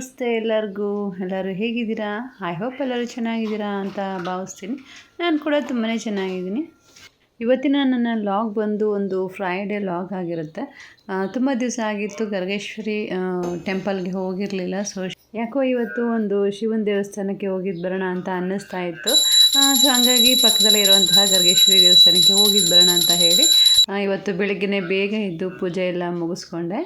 ನಮಸ್ತೆ ಎಲ್ಲರಿಗೂ. ಎಲ್ಲರೂ ಹೇಗಿದ್ದೀರಾ? ಐ ಹೋಪ್ ಎಲ್ಲರೂ ಚೆನ್ನಾಗಿದ್ದೀರಾ ಅಂತ ಭಾವಿಸ್ತೀನಿ. ನಾನು ಕೂಡ ತುಂಬಾ ಚೆನ್ನಾಗಿದ್ದೀನಿ. ಇವತ್ತಿನ ನನ್ನ ಲಾಗ್ ಬಂದು ಒಂದು ಫ್ರೈಡೇ ಲಾಗ್ ಆಗಿರುತ್ತೆ. ತುಂಬ ದಿವಸ ಆಗಿತ್ತು. ಗರ್ಗೇಶ್ವರಿ ಟೆಂಪಲ್ಗೆ ಹೋಗಿರಲಿಲ್ಲ. ಸೊ ಯಾಕೋ ಇವತ್ತು ಒಂದು ಶಿವನ ದೇವಸ್ಥಾನಕ್ಕೆ ಹೋಗಿದ್ದು ಬರೋಣ ಅಂತ ಅನ್ನಿಸ್ತಾ ಇತ್ತು. ಸೊ ಹಂಗಾಗಿ ಪಕ್ಕದಲ್ಲೇ ಇರುವಂತಹ ಗರ್ಗೇಶ್ವರಿ ದೇವಸ್ಥಾನಕ್ಕೆ ಹೋಗಿದ್ದು ಬರೋಣ ಅಂತ ಹೇಳಿ ಇವತ್ತು ಬೆಳಗ್ಗೆನೇ ಬೇಗ ಇದ್ದು ಪೂಜೆ ಎಲ್ಲ ಮುಗಿಸ್ಕೊಂಡೆ.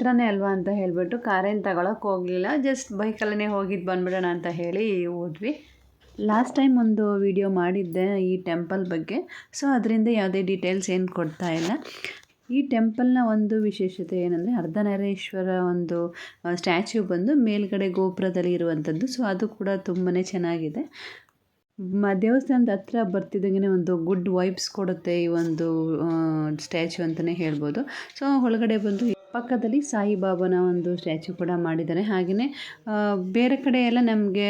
ಹತ್ರನೇ ಅಲ್ವಾ ಅಂತ ಹೇಳಿಬಿಟ್ಟು ಕಾರೇನು ತಗೊಳಕ್ಕೆ ಹೋಗಲಿಲ್ಲ. ಜಸ್ಟ್ ಬೈಕಲ್ಲೇ ಹೋಗಿದ್ದು ಬಂದ್ಬಿಡೋಣ ಅಂತ ಹೇಳಿ ಹೋದ್ವಿ. ಲಾಸ್ಟ್ ಟೈಮ್ ಒಂದು ವಿಡಿಯೋ ಮಾಡಿದ್ದೆ ಈ ಟೆಂಪಲ್ ಬಗ್ಗೆ. ಸೊ ಅದರಿಂದ ಯಾವುದೇ ಡೀಟೇಲ್ಸ್ ಏನು ಕೊಡ್ತಾ ಇಲ್ಲ. ಈ ಟೆಂಪಲ್ನ ಒಂದು ವಿಶೇಷತೆ ಏನಂದರೆ ಅರ್ಧನಾರೇಶ್ವರ ಒಂದು ಸ್ಟ್ಯಾಚ್ಯೂ ಬಂದು ಮೇಲ್ಗಡೆ ಗೋಪುರದಲ್ಲಿ ಇರುವಂಥದ್ದು ಸೊ ಅದು ಕೂಡ ತುಂಬಾ ಚೆನ್ನಾಗಿದೆ. ಮ, ದೇವಸ್ಥಾನದ ಹತ್ರ ಬರ್ತಿದ್ದಂಗೆ ಒಂದು ಗುಡ್ ವೈಬ್ಸ್ ಕೊಡುತ್ತೆ ಈ ಒಂದು ಸ್ಟ್ಯಾಚ್ಯೂ ಅಂತಲೇ ಹೇಳ್ಬೋದು. ಸೊ ಒಳಗಡೆ ಬಂದು ಪಕ್ಕದಲ್ಲಿ ಸಾಯಿಬಾಬಾನ ಒಂದು ಸ್ಟ್ಯಾಚ್ಯೂ ಕೂಡ ಮಾಡಿದ್ದಾರೆ. ಹಾಗೆಯೇ ಬೇರೆ ಕಡೆ ಎಲ್ಲ ನಮಗೆ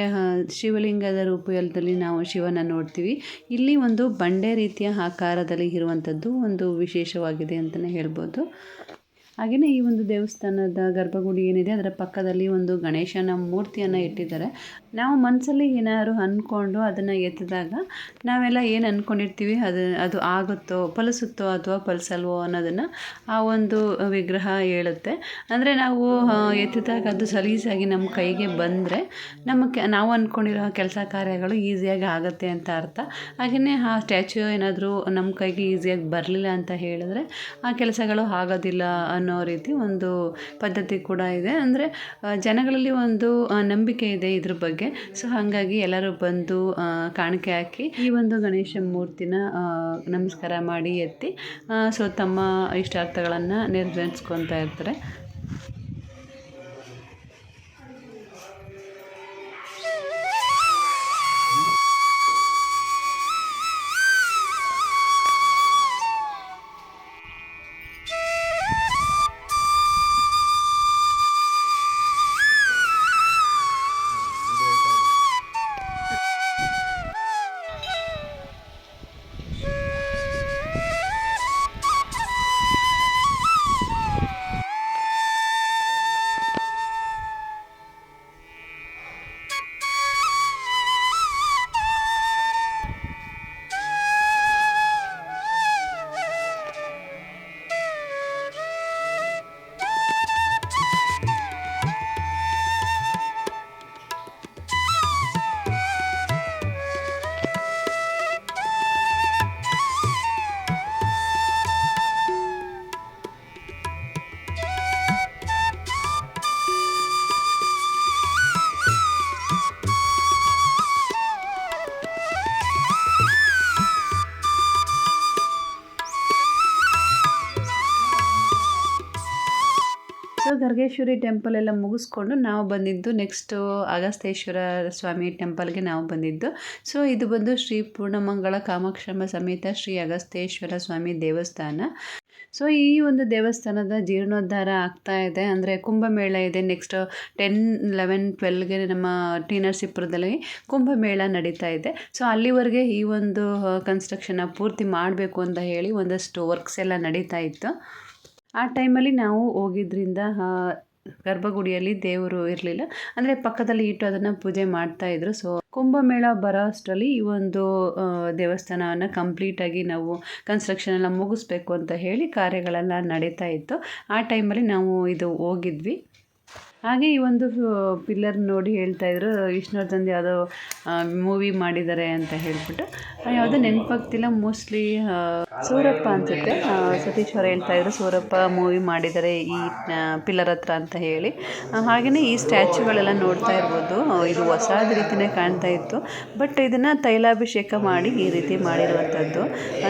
ಶಿವಲಿಂಗದ ರೂಪದಲ್ಲಿ ನಾವು ಶಿವನ ನೋಡ್ತೀವಿ. ಇಲ್ಲಿ ಒಂದು ಬಂಡೆ ರೀತಿಯ ಆಕಾರದಲ್ಲಿ ಇರುವಂಥದ್ದು ಒಂದು ವಿಶೇಷವಾಗಿದೆ ಅಂತಲೇ ಹೇಳ್ಬೋದು. ಹಾಗೆಯೇ ಈ ಒಂದು ದೇವಸ್ಥಾನದ ಗರ್ಭಗುಡಿ ಏನಿದೆ, ಅದರ ಪಕ್ಕದಲ್ಲಿ ಒಂದು ಗಣೇಶನ ಮೂರ್ತಿಯನ್ನು ಇಟ್ಟಿದ್ದಾರೆ. ನಾವು ಮನಸ್ಸಲ್ಲಿ ಏನಾದ್ರು ಅಂದ್ಕೊಂಡು ಅದನ್ನು ಎತ್ತಿದಾಗ ನಾವೆಲ್ಲ ಏನು ಅಂದ್ಕೊಂಡಿರ್ತೀವಿ ಅದು ಅದು ಆಗುತ್ತೋ, ಫಲಿಸುತ್ತೋ ಅಥವಾ ಫಲಿಸಲ್ವೋ ಅನ್ನೋದನ್ನು ಆ ಒಂದು ವಿಗ್ರಹ ಹೇಳುತ್ತೆ. ಅಂದರೆ ನಾವು ಎತ್ತಿದಾಗ ಅದು ಸಲೀಸಾಗಿ ನಮ್ಮ ಕೈಗೆ ಬಂದರೆ ನಮ್ಮ ಕೆ ನಾವು ಅಂದ್ಕೊಂಡಿರೋ ಕೆಲಸ ಕಾರ್ಯಗಳು ಈಸಿಯಾಗಿ ಆಗುತ್ತೆ ಅಂತ ಅರ್ಥ. ಹಾಗೆಯೇ ಆ ಸ್ಟ್ಯಾಚ್ಯೂ ಏನಾದರೂ ನಮ್ಮ ಕೈಗೆ ಈಸಿಯಾಗಿ ಬರಲಿಲ್ಲ ಅಂತ ಹೇಳಿದ್ರೆ ಆ ಕೆಲಸಗಳು ಆಗೋದಿಲ್ಲ ಅನ್ನೋ ರೀತಿ ಒಂದು ಪದ್ಧತಿ ಕೂಡ ಇದೆ. ಅಂದರೆ ಜನಗಳಲ್ಲಿ ಒಂದು ನಂಬಿಕೆ ಇದೆ ಇದ್ರ ಬಗ್ಗೆ. ಸೊ ಹಾಗಾಗಿ ಎಲ್ಲರೂ ಬಂದು ಕಾಣಿಕೆ ಹಾಕಿ ಈ ಒಂದು ಗಣೇಶ ಮೂರ್ತಿನ ನಮಸ್ಕಾರ ಮಾಡಿ ಎತ್ತಿ ಸೊ, ತಮ್ಮ ಇಷ್ಟಾರ್ಥಗಳನ್ನು ನೆರವೇರಿಸ್ಕೊತಾ ಇರ್ತಾರೆ. ಸೊ ಗರ್ಗೇಶ್ವರಿ ಟೆಂಪಲ್ ಎಲ್ಲ ಮುಗಿಸ್ಕೊಂಡು ನಾವು ಬಂದಿದ್ದು ನೆಕ್ಸ್ಟು ಅಗಸ್ತೇಶ್ವರ ಸ್ವಾಮಿ ಟೆಂಪಲ್ಗೆ ನಾವು ಬಂದಿದ್ದು. ಸೊ ಇದು ಬಂದು ಶ್ರೀ ಪೂರ್ಣಮಂಗಳ ಕಾಮಾಕ್ಷಮ್ಮ ಸಮೇತ ಶ್ರೀ ಅಗಸ್ತೇಶ್ವರ ಸ್ವಾಮಿ ದೇವಸ್ಥಾನ. ಸೊ ಈ ಒಂದು ದೇವಸ್ಥಾನದ ಜೀರ್ಣೋದ್ಧಾರ ಆಗ್ತಾ ಇದೆ. ಅಂದರೆ ಕುಂಭಮೇಳ ಇದೆ. ನೆಕ್ಸ್ಟ್ ಟೆನ್ ಲೆವೆನ್ ಟ್ವೆಲ್ಗೆ ನಮ್ಮ ಟಿ ನರಸೀಪುರದಲ್ಲಿ ಕುಂಭಮೇಳ ನಡೀತಾ ಇದೆ. ಸೊ ಅಲ್ಲಿವರೆಗೆ ಈ ಒಂದು ಕನ್ಸ್ಟ್ರಕ್ಷನ್ನ ಪೂರ್ತಿ ಮಾಡಬೇಕು ಅಂತ ಹೇಳಿ ಒಂದಷ್ಟು ವರ್ಕ್ಸ್ ಎಲ್ಲ ನಡೀತಾ ಇತ್ತು. ಆ ಟೈಮಲ್ಲಿ ನಾವು ಹೋಗಿದ್ರಿಂದ ಗರ್ಭಗುಡಿಯಲ್ಲಿ ದೇವರು ಇರಲಿಲ್ಲ. ಅಂದರೆ ಪಕ್ಕದಲ್ಲಿ ಇಟ್ಟು ಅದನ್ನು ಪೂಜೆ ಮಾಡ್ತಾಯಿದ್ರು ಸೊ ಕುಂಭಮೇಳ ಬರೋ ಅಷ್ಟರಲ್ಲಿ ಈ ಒಂದು ದೇವಸ್ಥಾನವನ್ನು ಕಂಪ್ಲೀಟಾಗಿ ನಾವು ಕನ್ಸ್ಟ್ರಕ್ಷನ್ ಎಲ್ಲ ಮುಗಿಸ್ಬೇಕು ಅಂತ ಹೇಳಿ ಕಾರ್ಯಗಳೆಲ್ಲ ನಡೀತಾ ಇತ್ತು. ಆ ಟೈಮಲ್ಲಿ ನಾವು ಇದು ಹೋಗಿದ್ವಿ. ಹಾಗೆ ಈ ಒಂದು ಪಿಲ್ಲರ್ ನೋಡಿ ಹೇಳ್ತಾ ಇದ್ರು ವಿಷ್ಣುವರ್ಧನ್ ಯಾವುದೋ ಮೂವಿ ಮಾಡಿದ್ದಾರೆ ಅಂತ ಹೇಳ್ಬಿಟ್ಟು. ಯಾವುದೋ ನೆನಪಾಗ್ತಿಲ್ಲ ಮೋಸ್ಟ್ಲಿ ಸೂರಪ್ಪ ಅನ್ಸುತ್ತೆ. ಸತೀಶ್ ಅವರು ಹೇಳ್ತಾ ಇದ್ರು ಸೂರಪ್ಪ ಮೂವಿ ಮಾಡಿದ್ದಾರೆ ಈ ಪಿಲ್ಲರ್ ಹತ್ರ ಅಂತ ಹೇಳಿ. ಹಾಗೆಯೇ ಈ ಸ್ಟ್ಯಾಚ್ಯೂಗಳೆಲ್ಲ ನೋಡ್ತಾ ಇರ್ಬೋದು. ಇದು ಹೊಸದ ರೀತಿಯೇ ಕಾಣ್ತಾ ಇತ್ತು. ಬಟ್ ಇದನ್ನು ತೈಲಾಭಿಷೇಕ ಮಾಡಿ ಈ ರೀತಿ ಮಾಡಿರುವಂಥದ್ದು.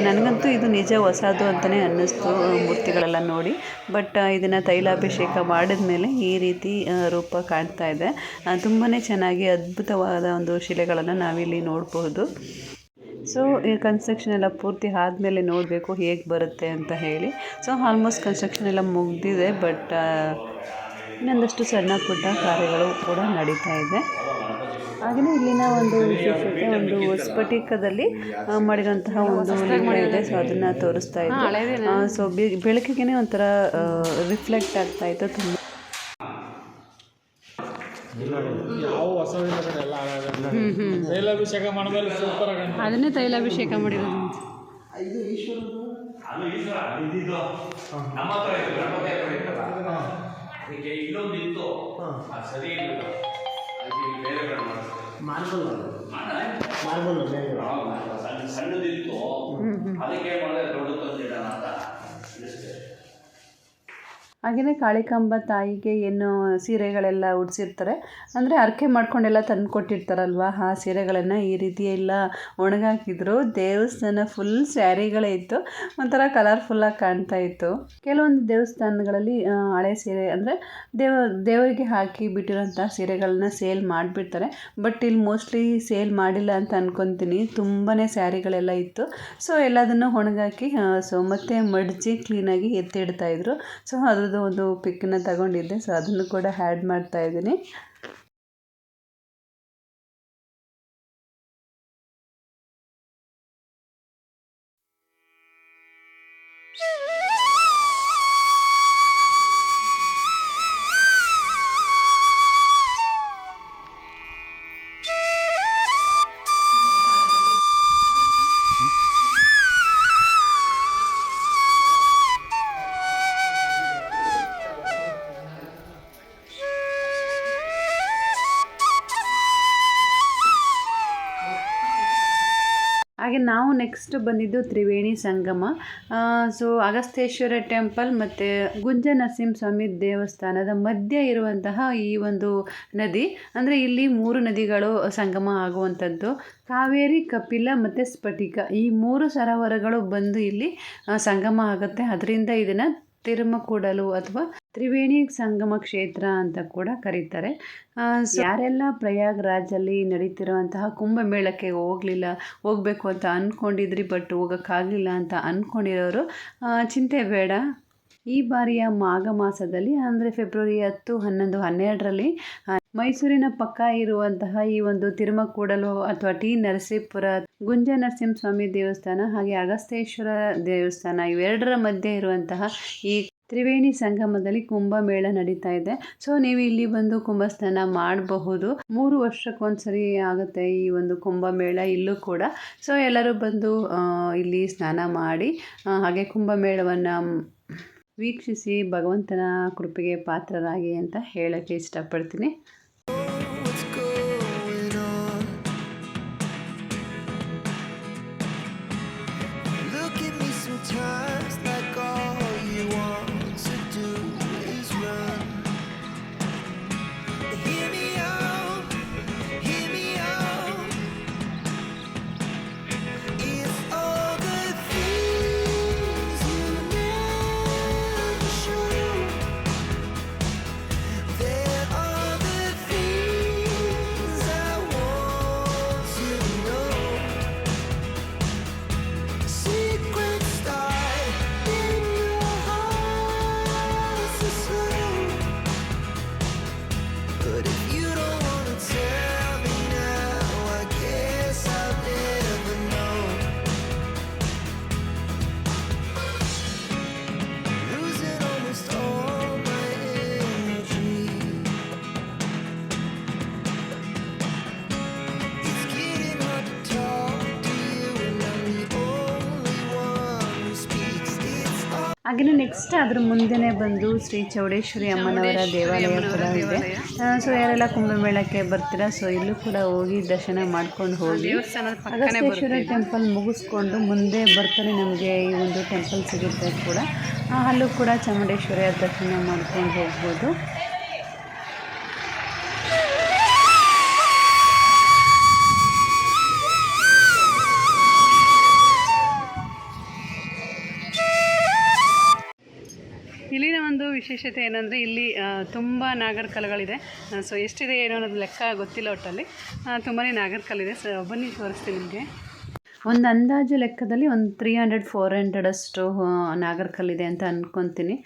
ನನಗಂತೂ ಇದು ನಿಜ ಹೊಸದು ಅಂತಲೇ ಅನ್ನಿಸ್ತು ಮೂರ್ತಿಗಳೆಲ್ಲ ನೋಡಿ. ಬಟ್ ಇದನ್ನು ತೈಲಾಭಿಷೇಕ ಮಾಡಿದ ಮೇಲೆ ಈ ರೀತಿ ರೂಪ ಕಾಣ್ತಾ ಇದೆ. ತುಂಬಾ ಚೆನ್ನಾಗಿ ಅದ್ಭುತವಾದ ಒಂದು ಶಿಲೆಗಳನ್ನು ನಾವಿಲ್ಲಿ ನೋಡಬಹುದು. ಸೊ ಈ ಕನ್ಸ್ಟ್ರಕ್ಷನ್ ಎಲ್ಲ ಪೂರ್ತಿ ಆದಮೇಲೆ ನೋಡಬೇಕು ಹೇಗೆ ಬರುತ್ತೆ ಅಂತ ಹೇಳಿ. ಸೊ ಆಲ್ಮೋಸ್ಟ್ ಕನ್ಸ್ಟ್ರಕ್ಷನ್ ಎಲ್ಲ ಮುಗ್ದಿದೆ ಬಟ್ ಇನ್ನೊಂದಷ್ಟು ಸಣ್ಣ ಪುಟ್ಟ ಕಾರ್ಯಗಳು ಕೂಡ ನಡೀತಾ ಇದೆ. ಹಾಗೆಯೇ ಇಲ್ಲಿನ ಒಂದು ವಿಶೇಷತೆ ಒಂದು ಸ್ಫಟಿಕದಲ್ಲಿ ಮಾಡಿರುವಂತಹ ಮಾಡಿರೋಂತಹ ಒಂದು ಇದೆ ಸೊ ಅದನ್ನು ತೋರಿಸ್ತಾ ಇದ್ದೆ ಸೊ ಬೆಳಕಿಗೆ ಒಂಥರ ರಿಫ್ಲೆಕ್ಟ್ ಆಗ್ತಾ ಇತ್ತು. ತುಂಬ ಯಾವ ಹೊಸ ಎಲ್ಲ ತೈಲಾಭಿಷೇಕ ಮಾಡಿದ್ರೆ ಸೂಪರ್ ಆಗಿ ಅದನ್ನೇ ತೈಲಾಭಿಷೇಕ ಮಾಡಿರೋದು ಅದಕ್ಕೆ ಇಲ್ಲೊಂದು ಇತ್ತು. ಅದು ಸರಿ ಇಲ್ಲ. ಅದಕ್ಕೆ ಇಲ್ಲಿ ಬೇರೆ ಬೇರೆ ಮಾಡಿಸ್ತಾರೆ ಮಾರ್ಬಲ್ ಮಾರ್ಬಲ್ ಸಣ್ಣ ಸಣ್ಣದಿತ್ತು. ಅದಕ್ಕೆ ಮಾಡಿದ್ರೆ ದೊಡ್ಡ ತಂದಿಡೋಣ ಅಂತ. ಹಾಗೆಯೇ ಕಾಳಿಕಾಂಬ ತಾಯಿಗೆ ಏನು ಸೀರೆಗಳೆಲ್ಲ ಉಡಿಸಿರ್ತಾರೆ. ಅಂದರೆ ಹರಕೆ ಮಾಡ್ಕೊಂಡೆಲ್ಲ ತಂದು ಕೊಟ್ಟಿರ್ತಾರಲ್ವ ಆ ಸೀರೆಗಳನ್ನು ಈ ರೀತಿ ಎಲ್ಲ ಒಣಗಾಕಿದ್ರು. ದೇವಸ್ಥಾನ ಫುಲ್ ಸ್ಯಾರಿಗಳೇ ಇತ್ತು. ಒಂಥರ ಕಲರ್ಫುಲ್ಲಾಗಿ ಕಾಣ್ತಾ ಇತ್ತು. ಕೆಲವೊಂದು ದೇವಸ್ಥಾನಗಳಲ್ಲಿ ಹಳೆ ಸೀರೆ ಅಂದರೆ ದೇವ, ದೇವರಿಗೆ ಹಾಕಿ ಬಿಟ್ಟಿರೋಂಥ ಸೀರೆಗಳನ್ನ ಸೇಲ್ ಮಾಡಿಬಿಡ್ತಾರೆ. ಬಟ್ ಇಲ್ಲಿ ಮೋಸ್ಟ್ಲಿ ಸೇಲ್ ಮಾಡಿಲ್ಲ ಅಂತ ಅನ್ಕೊತೀನಿ. ತುಂಬಾ ಸ್ಯಾರಿಗಳೆಲ್ಲ ಇತ್ತು. ಸೊ ಎಲ್ಲದನ್ನು ಒಣಗಾಕಿ ಸೊ ಮತ್ತೆ ಮಡಚಿ ಕ್ಲೀನಾಗಿ ಎತ್ತಿಡ್ತಾ ಇದ್ರು. ಸೊ ಅದ್ರದ್ದು ಒಂದು ಪಿಕ್ಕನ್ನ ತಗೊಂಡಿದ್ದೆ ಸೊ ಅದನ್ನು ಕೂಡ ಆ್ಯಡ್ ಮಾಡ್ತಾ ನೆಕ್ಸ್ಟ್ ಬಂದಿದ್ದು ತ್ರಿವೇಣಿ ಸಂಗಮ. ಸೊ ಅಗಸ್ತೇಶ್ವರ ಟೆಂಪಲ್ ಮತ್ತು ಗುಂಜ ನರಸಿಂಹಸ್ವಾಮಿ ದೇವಸ್ಥಾನದ ಮಧ್ಯೆ ಇರುವಂತಹ ಈ ಒಂದು ನದಿ, ಅಂದರೆ ಇಲ್ಲಿ ಮೂರು ನದಿಗಳು ಸಂಗಮ ಆಗುವಂಥದ್ದು. ಕಾವೇರಿ, ಕಪಿಲ ಮತ್ತು ಸ್ಫಟಿಕ ಈ ಮೂರು ಸರೋವರಗಳು ಬಂದು ಇಲ್ಲಿ ಸಂಗಮ ಆಗುತ್ತೆ. ಅದರಿಂದ ಇದನ್ನು ತಿರುಮಕೂಡಲು ಅಥವಾ ತ್ರಿವೇಣಿ ಸಂಗಮ ಕ್ಷೇತ್ರ ಅಂತ ಕೂಡ ಕರೀತಾರೆ. ಯಾರೆಲ್ಲ ಪ್ರಯಾಗ್ರಾಜಲ್ಲಿ ನಡೀತಿರುವಂತಹ ಕುಂಭಮೇಳಕ್ಕೆ ಹೋಗಲಿಲ್ಲ ಹೋಗಬೇಕು ಅಂತ ಅಂದ್ಕೊಂಡಿದ್ರಿ ಬಟ್ ಹೋಗೋಕ್ಕಾಗಲಿಲ್ಲ ಅಂತ ಅಂದ್ಕೊಂಡಿರೋರು ಚಿಂತೆ ಬೇಡ. ಈ ಬಾರಿಯ ಮಾಘ ಮಾಸದಲ್ಲಿ ಅಂದರೆ ಫೆಬ್ರವರಿ ಹತ್ತು ಹನ್ನೊಂದು ಹನ್ನೆರಡರಲ್ಲಿ ಮೈಸೂರಿನ ಪಕ್ಕ ಇರುವಂತಹ ಈ ಒಂದು ತಿರುಮಕೂಡಲು ಅಥವಾ ಟಿ ನರಸೀಪುರ ಗುಂಜ ನರಸಿಂಹಸ್ವಾಮಿ ದೇವಸ್ಥಾನ ಹಾಗೆ ಅಗಸ್ತೇಶ್ವರ ದೇವಸ್ಥಾನ ಇವೆರಡರ ಮಧ್ಯೆ ಇರುವಂತಹ ಈ ತ್ರಿವೇಣಿ ಸಂಗಮದಲ್ಲಿ ಕುಂಭಮೇಳ ನಡೀತಾ ಇದೆ. ಸೊ ನೀವು ಇಲ್ಲಿ ಬಂದು ಕುಂಭ ಸ್ನಾನ ಮಾಡಬಹುದು. ಮೂರು ವರ್ಷಕ್ಕೊಂದ್ಸರಿ ಆಗುತ್ತೆ ಈ ಒಂದು ಕುಂಭಮೇಳ ಇಲ್ಲೂ ಕೂಡ. ಸೊ ಎಲ್ಲರೂ ಬಂದು ಇಲ್ಲಿ ಸ್ನಾನ ಮಾಡಿ ಹಾಗೆ ಕುಂಭಮೇಳವನ್ನು ವೀಕ್ಷಿಸಿ ಭಗವಂತನ ಕೃಪೆಗೆ ಪಾತ್ರರಾಗಿ ಅಂತ ಹೇಳಕ್ಕೆ ಇಷ್ಟಪಡ್ತೀನಿ. ಹಾಗೆಯೇ ನೆಕ್ಸ್ಟ್ ಅದ್ರ ಮುಂದೆನೇ ಬಂದು ಶ್ರೀ ಚೌಡೇಶ್ವರಿ ಅಮ್ಮನವರ ದೇವಾಲಯ ಕೂಡ ಇದೆ. ಸೊ ಯಾರೆಲ್ಲ ಕುಂಭಮೇಳಕ್ಕೆ ಬರ್ತೀರಾ ಸೊ ಇಲ್ಲೂ ಕೂಡ ಹೋಗಿ ದರ್ಶನ ಮಾಡ್ಕೊಂಡು ಹೋಗಿ. ಅಗಸ್ತೇಶ್ವರ ಟೆಂಪಲ್ ಮುಗಿಸ್ಕೊಂಡು ಮುಂದೆ ಬರ್ತಾನೆ ನಮಗೆ ಈ ಒಂದು ಟೆಂಪಲ್ ಸಿಗುತ್ತೆ ಕೂಡ. ಅಲ್ಲೂ ಕೂಡ ಚಾಮುಂಡೇಶ್ವರಿಯ ದರ್ಶನ ಮಾಡ್ಕೊಂಡು ಹೋಗ್ಬೋದು. ಇಲ್ಲಿನ ಒಂದು ವಿಶೇಷತೆ ಏನಂದರೆ ಇಲ್ಲಿ ತುಂಬ ನಾಗರಕಲ್ಲುಗಳಿದೆ ಸೊ ಎಷ್ಟಿದೆ ಏನೋ ಅನ್ನೋದು ಲೆಕ್ಕ ಗೊತ್ತಿಲ್ಲ ಒಟ್ಟಲ್ಲಿ. ತುಂಬಾ ನಾಗರಕಲ್ಲಿದೆ ಸೊ ಬನ್ನಿ, ತೋರಿಸ್ತೀನಿ ನಿಮಗೆ. ಒಂದು ಅಂದಾಜು ಲೆಕ್ಕದಲ್ಲಿ ಒಂದು ತ್ರೀ ಹಂಡ್ರೆಡ್ ಫೋರ್ ಹಂಡ್ರೆಡಷ್ಟು ನಾಗರಕಲ್ಲಿದೆ ಅಂತ ಅಂದ್ಕೊತೀನಿ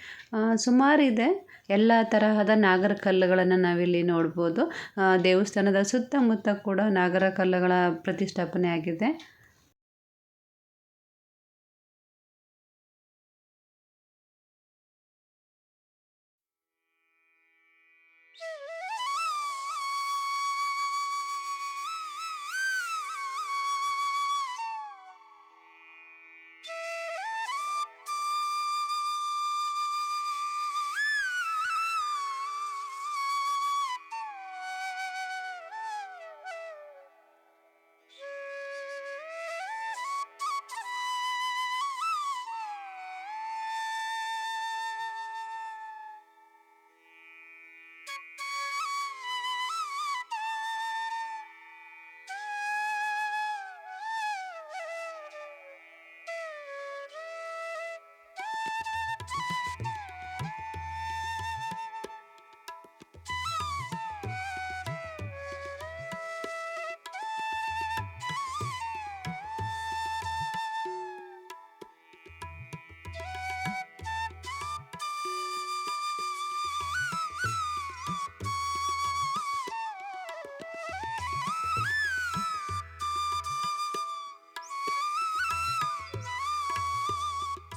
ಸುಮಾರಿದೆ ಎಲ್ಲ ತರಹದ ನಾಗರಕಲ್ಲುಗಳನ್ನು ನಾವಿಲ್ಲಿ ನೋಡ್ಬೋದು. ದೇವಸ್ಥಾನದ ಸುತ್ತಮುತ್ತ ಕೂಡ ನಾಗರಕಲ್ಲುಗಳ ಪ್ರತಿಷ್ಠಾಪನೆ ಆಗಿದೆ.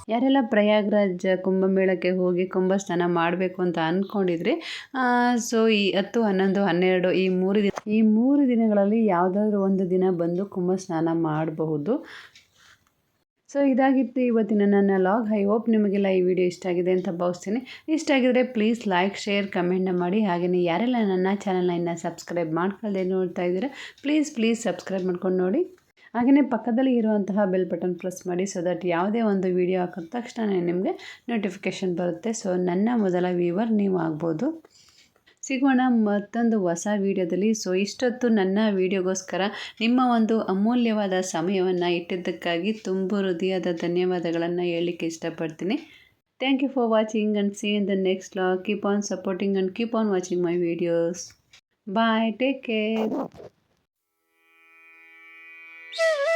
ಯಾರೆಲ್ಲ ಪ್ರಯಾಗ್ರಾಜ್ ಕುಂಭಮೇಳಕ್ಕೆ ಹೋಗಿ ಕುಂಭ ಸ್ನಾನ ಮಾಡಬೇಕು ಅಂತ ಅಂದ್ಕೊಂಡಿದ್ರಿ ಸೊ ಈ ಹತ್ತು, ಹನ್ನೊಂದು, ಹನ್ನೆರಡು ಈ ಮೂರು ದಿನ, ಈ ಮೂರು ದಿನಗಳಲ್ಲಿ ಯಾವುದಾದ್ರೂ ಒಂದು ದಿನ ಬಂದು ಕುಂಭ ಸ್ನಾನ ಮಾಡಬಹುದು. ಸೊ ಇದಾಗಿತ್ತು ಇವತ್ತಿನ ನನ್ನ ಲಾಗ್. ಐ ಹೋಪ್ ನಿಮಗೆಲ್ಲ ಈ ವಿಡಿಯೋ ಇಷ್ಟ ಆಗಿದೆ ಅಂತ ಭಾವಿಸ್ತೀನಿ. ಇಷ್ಟ ಆಗಿದ್ರೆ ಪ್ಲೀಸ್ ಲೈಕ್ ಶೇರ್ ಕಮೆಂಟ್ ಮಾಡಿ. ಹಾಗೆಯೇ ಯಾರೆಲ್ಲ ನನ್ನ ಚಾನಲ್ನ ಇನ್ನೂ ಸಬ್ಸ್ಕ್ರೈಬ್ ಮಾಡ್ಕೊಳ್ಳದೆ ನೋಡ್ತಾ ಇದ್ದೀರಾ ಪ್ಲೀಸ್ ಪ್ಲೀಸ್ ಸಬ್ಸ್ಕ್ರೈಬ್ ಮಾಡ್ಕೊಂಡು ನೋಡಿ. ಹಾಗೆಯೇ ಪಕ್ಕದಲ್ಲಿ ಇರುವಂತಹ ಬೆಲ್ ಬಟನ್ ಪ್ರೆಸ್ ಮಾಡಿ ಸೊ ದಟ್ ಯಾವುದೇ ಒಂದು ವಿಡಿಯೋ ಹಾಕಿದ ತಕ್ಷಣ ನಿಮಗೆ ನೋಟಿಫಿಕೇಷನ್ ಬರುತ್ತೆ. ಸೊ ನನ್ನ ಮೊದಲ ವ್ಯೂವರ್ ನೀವು ಆಗ್ಬೋದು. ಸಿಗೋಣ ಮತ್ತೊಂದು ಹೊಸ ವಿಡಿಯೋದಲ್ಲಿ ಸೊ ಇಷ್ಟೊತ್ತು ನನ್ನ ವಿಡಿಯೋಗೋಸ್ಕರ ನಿಮ್ಮ ಒಂದು ಅಮೂಲ್ಯವಾದ ಸಮಯವನ್ನು ಇಟ್ಟಿದ್ದಕ್ಕಾಗಿ ತುಂಬ ಹೃದಯದ ಧನ್ಯವಾದಗಳನ್ನು ಹೇಳಲಿಕ್ಕೆ ಇಷ್ಟಪಡ್ತೀನಿ. Thank you for watching and see in the next vlog keep on supporting and keep on watching my videos bye take care Yeah.